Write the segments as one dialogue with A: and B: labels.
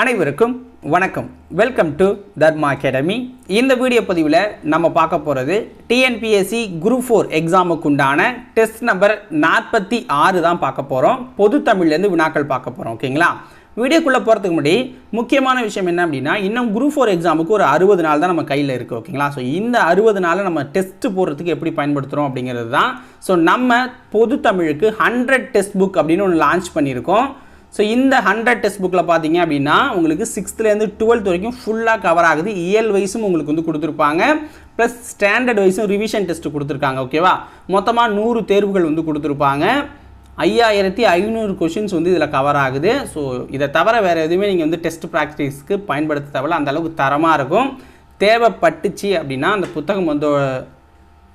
A: அனைவருக்கும் வணக்கம். Welcome to Dharma academy இந்த வீடியோ பதிவில் நம்ம பார்க்க போகிறது டிஎன்பிஎஸ்சி குரூப் ஃபோர் எக்ஸாமுக்கு உண்டான டெஸ்ட் நம்பர் நாற்பத்தி ஆறு தான் பார்க்க போகிறோம் பொது தமிழ்லேருந்து வினாக்கள் பார்க்க போகிறோம் ஓகேங்களா வீடியோக்குள்ளே போகிறதுக்கு முன்னாடி முக்கியமான விஷயம் என்ன அப்படின்னா இன்னும் குரூப் ஃபோர் எக்ஸாமுக்கு ஒரு அறுபது நாள் தான் நம்ம கையில் இருக்குது ஓகேங்களா ஸோ இந்த அறுபது நாளை நம்ம டெஸ்ட் போடுறதுக்கு எப்படி பயன்படுத்துகிறோம் அப்படிங்கிறது தான். ஸோ நம்ம பொது தமிழுக்கு ஹண்ட்ரட் டெஸ்ட் புக் அப்படின்னு ஒன்று லான்ச் பண்ணியிருக்கோம். ஸோ இந்த ஹண்ட்ரட் டெக்ஸ்ட் புக்கில் பார்த்தீங்க அப்படின்னா உங்களுக்கு சிக்ஸ்த்துலேருந்து டுவெல்த் வரைக்கும் ஃபுல்லாக கவர் ஆகுது. இயல் வைஸும் உங்களுக்கு வந்து கொடுத்துருப்பாங்க. ப்ளஸ் ஸ்டாண்டர்ட் வைஸும் ரிவிஷன் டெஸ்ட் கொடுத்துருக்காங்க ஓகேவா மொத்தமாக நூறு தேர்வுகள் வந்து கொடுத்துருப்பாங்க. ஐயாயிரத்தி ஐநூறு கொஷின்ஸ் வந்து இதில் கவர் ஆகுது. ஸோ இதை தவிர வேறு எதுவுமே நீங்கள் வந்து டெஸ்ட் ப்ராக்டிஸ்க்கு பயன்படுத்த தேவையில்ல. அந்த அளவுக்கு தரமாக இருக்கும். தேவைப்பட்டுச்சு அப்படின்னா அந்த புத்தகம் வந்து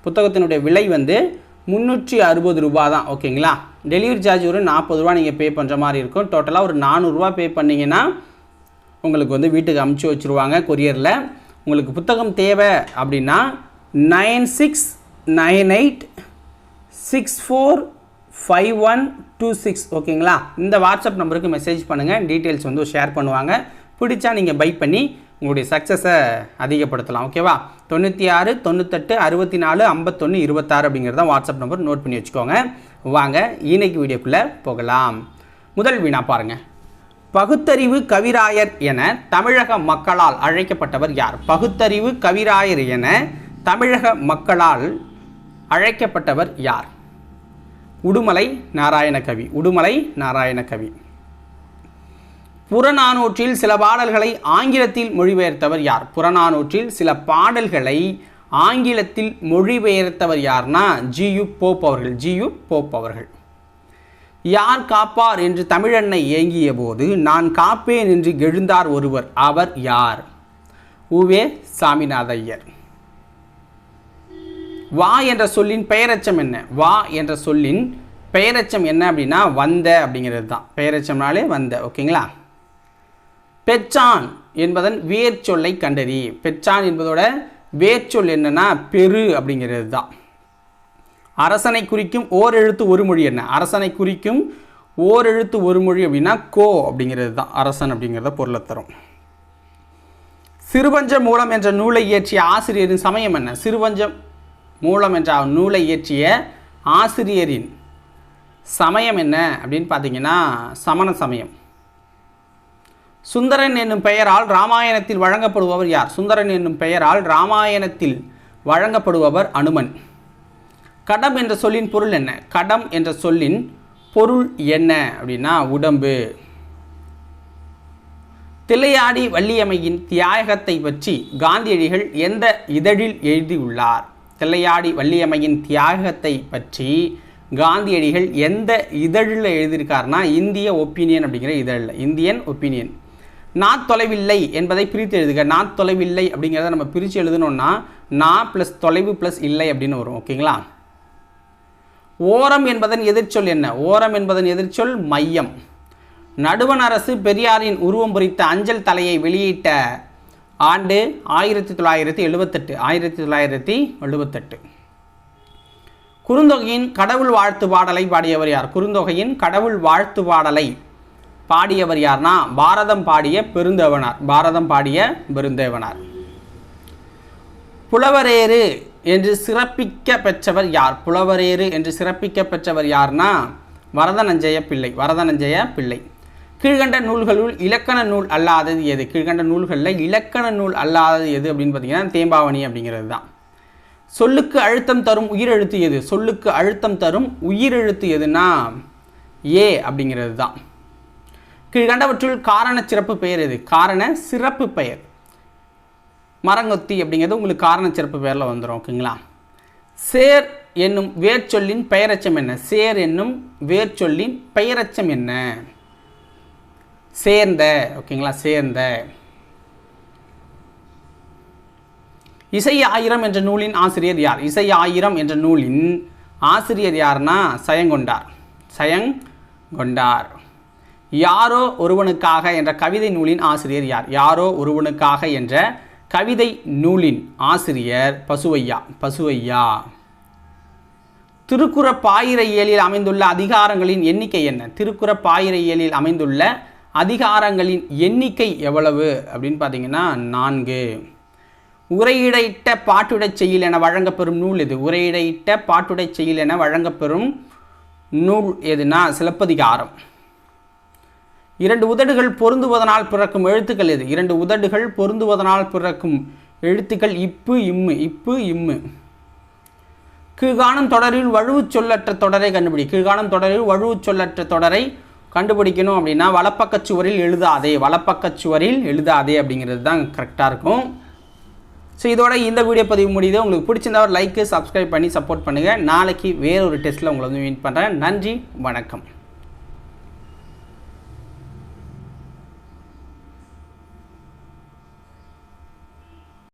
A: புத்தகத்தினுடைய விலை வந்து முந்நூற்றி அறுபது ரூபா தான் ஓகேங்களா டெலிவரி சார்ஜ் ஒரு நாற்பது ரூபா நீங்கள் பே பண்ணுற மாதிரி இருக்கும். டோட்டலாக ஒரு நானூறுரூவா பே பண்ணிங்கன்னா உங்களுக்கு வந்து வீட்டுக்கு அமுச்சு வச்சுருவாங்க கொரியரில் உங்களுக்கு புத்தகம் தேவை அப்படின்னா nine six nine eight six four five one two six. ஓகேங்களா? இந்த வாட்ஸ்அப் நம்பருக்கு மெசேஜ் பண்ணுங்கள் டீட்டெயில்ஸ் வந்து ஷேர் பண்ணுவாங்க. பிடிச்சா நீங்கள் பை பண்ணி உங்களுடைய சக்ஸஸை அதிகப்படுத்தலாம். ஓகேவா தொண்ணூற்றி ஆறு தொண்ணூத்தெட்டு அறுபத்தி நாலு ஐம்பத்தொன்று இருபத்தாறு அப்படிங்கிறது தான் வாட்ஸ்அப் நம்பர் நோட் பண்ணி வச்சுக்கோங்க. வாங்க இன்னைக்கு வீடியோக்குள்ளே போகலாம். முதல் வீணா பாருங்கள் பகுத்தறிவு கவிராயர் என தமிழக மக்களால் அழைக்கப்பட்டவர் யார்? பகுத்தறிவு கவிராயர் என தமிழக மக்களால் அழைக்கப்பட்டவர் யார்? உடுமலை நாராயணகவி. உடுமலை நாராயணகவி. புறநானூற்றில் சில பாடல்களை ஆங்கிலத்தில் மொழிபெயர்த்தவர் யார்? புறநானூற்றில் சில பாடல்களை ஆங்கிலத்தில் மொழிபெயர்த்தவர் யார்னா ஜியு போப் அவர்கள். ஜியு போப் அவர்கள். யார் காப்பார் என்று தமிழன்னை இயங்கிய போது நான் காப்பேன் என்று எழுந்தார் ஒருவர். அவர் யார்? உவே சாமிநாதையர். வா என்ற சொல்லின் பெயரச்சம் என்ன? வா என்ற சொல்லின் பெயரச்சம் என்ன அப்படின்னா வந்த அப்படிங்கிறது தான். பெயரச்சம்னாலே வந்த. ஓகேங்களா? பெச்சான் என்பதன் வேர்ச்சொல்லை கண்டறி. பெச்சான் என்பதோட வேர்ச்சொல் என்னன்னா பெரு அப்படிங்கிறது தான். அரசனை குறிக்கும் ஓர் எழுத்து ஒரு மொழி என்ன? அரசனை குறிக்கும் ஓர் எழுத்து ஒரு மொழி அப்படின்னா கோ அப்படிங்கிறது தான். அரசன் அப்படிங்கிறத பொருளை தரும். சிறுபஞ்ச மூலம் என்ற நூலை இயற்றிய ஆசிரியரின் சமயம் என்ன? சிறுபஞ்சம் மூலம் என்ற நூலை இயற்றிய ஆசிரியரின் சமயம் என்ன அப்படின்னு பார்த்தீங்கன்னா சமண சமயம். சுந்தரன் என்னும் பெயரால் ராமாயணத்தில் வழங்கப்படுபவர் யார்? சுந்தரன் என்னும் பெயரால் ராமாயணத்தில் வழங்கப்படுபவர் அனுமன். கடம் என்ற சொல்லின் பொருள் என்ன? கடம் என்ற சொல்லின் பொருள் என்ன? அப்படின்னா உடம்பு. தில்லையாடி வள்ளியம்மையின் தியாகத்தை பற்றி காந்தியடிகள் எந்த இதழில் எழுதியுள்ளார்? தில்லையாடி வள்ளியம்மையின் தியாகத்தை பற்றி காந்தியடிகள் எந்த இதழில் எழுதியிருக்காருனா இந்திய ஒப்பீனியன் அப்படிங்கிற இதழில். Indian opinion. நான் தொலைவில்லை என்பதை பிரித்து எழுதுக. நான் தொலைவில்லை அப்படிங்கிறத நம்ம பிரித்து எழுதணும்னா நான் ப்ளஸ் தொலைவு ப்ளஸ் இல்லை அப்படின்னு வரும் ஓகேங்களா? ஓரம் என்பதன் எதிர்ச்சொல் என்ன? ஓரம் என்பதன் எதிர்ச்சொல் மையம். நடுவண் அரசு பெரியாரின் உருவம் பொறித்த அஞ்சல் தலையை வெளியிட்ட ஆண்டு ஆயிரத்தி தொள்ளாயிரத்தி எழுபத்தெட்டு ஆயிரத்தி தொள்ளாயிரத்தி எழுபத்தெட்டு குறுந்தொகையின் கடவுள் வாழ்த்து பாடலை பாடியவர் யார்? குறுந்தொகையின் கடவுள் வாழ்த்து பாடலை பாடியவர் யார்னா பாரதம் பாடிய பெருந்தேவனார். பாரதம் பாடிய பெருந்தேவனார். புலவரேறு என்று சிறப்பிக்க பெற்றவர் யார்? புலவரேறு என்று சிறப்பிக்க பெற்றவர் யார்னா வரதனஞ்சய பிள்ளை வரதனஞ்சய பிள்ளை. கீழ்கண்ட நூல்களுள் இலக்கண நூல் அல்லாதது எது? கீழ்கண்ட நூல்களில் இலக்கண நூல் அல்லாதது எது அப்படின்னு பார்த்தீங்கன்னா தேம்பாவணி அப்படிங்கிறது தான். சொல்லுக்கு அழுத்தம் தரும் உயிரெழுத்து எது? சொல்லுக்கு அழுத்தம் தரும் உயிரெழுத்து எதுனா ஏ அப்படிங்கிறது தான். கீழ்கண்டவற்றுள் காரண சிறப்பு பெயர் எது? காரண சிறப்பு பெயர். மரங்கொத்தி அப்படிங்கிறது உங்களுக்கு காரண சிறப்பு பெயரில் வந்துடும் ஓகேங்களா? சேர் என்னும் வேர்ச்சொல்லின் பெயரச்சம் என்ன? சேர் என்னும் வேர்ச்சொல்லின் பெயரச்சம் என்ன? சேர்ந்த ஓகேங்களா? சேர்ந்த. இசை ஆயிரம் என்ற நூலின் ஆசிரியர் யார்? இசை ஆயிரம் என்ற நூலின் ஆசிரியர் யார்னா? சயங்கொண்டார். சயங்கொண்டார். யாரோ ஒருவனுக்காக என்ற கவிதை நூலின் ஆசிரியர் யார்? யாரோ ஒருவனுக்காக என்ற கவிதை நூலின் ஆசிரியர் பசுவையா. பசுவையா. திருக்குற பாயிர இயலில் அமைந்துள்ள அதிகாரங்களின் எண்ணிக்கை என்ன? திருக்குற இயலில் அமைந்துள்ள அதிகாரங்களின் எண்ணிக்கை எவ்வளவு? அப்படின்னு பார்த்தீங்கன்னா நான்கு. உரையிடையிட்ட பாட்டுடைச் செய்யுள் என வழங்கப்பெறும் நூல் எது? உரையிடையிட்ட பாட்டுடைச் செயல் என வழங்கப்பெறும் நூல் எதுனா? சிலப்பதிகாரம். இரண்டு உதடுகள் பொருந்துவதனால் பிறக்கும் எழுத்துக்கள் எது? இரண்டு உதடுகள் பொருந்துவதனால் பிறக்கும் எழுத்துக்கள் இப்பு இம்மு. இப்பு இம்மு. கீழ்காணும் தொடரில் வழுவுச் சொல்லற்ற தொடரை கண்டுபிடி. கீழ்காணும் தொடரில் வழுவுச் சொல்லற்ற தொடரை கண்டுபிடிக்கணும் அப்படின்னா வலப்பக்கச் சுவரில் எழுதாதே. வலப்பக்கச் சுவரில் எழுதாதே அப்படிங்கிறது தான் கரெக்டாக இருக்கும். ஸோ இதோட இந்த வீடியோ பதிவு முடியுது. உங்களுக்கு பிடிச்சிருந்தா ஒரு லைக்கு சப்ஸ்கிரைப் பண்ணி சப்போர்ட் பண்ணுங்கள் நாளைக்கு வேறொரு டெஸ்ட்டில் உங்களை வந்து மீட் பண்ணுறேன் நன்றி வணக்கம்.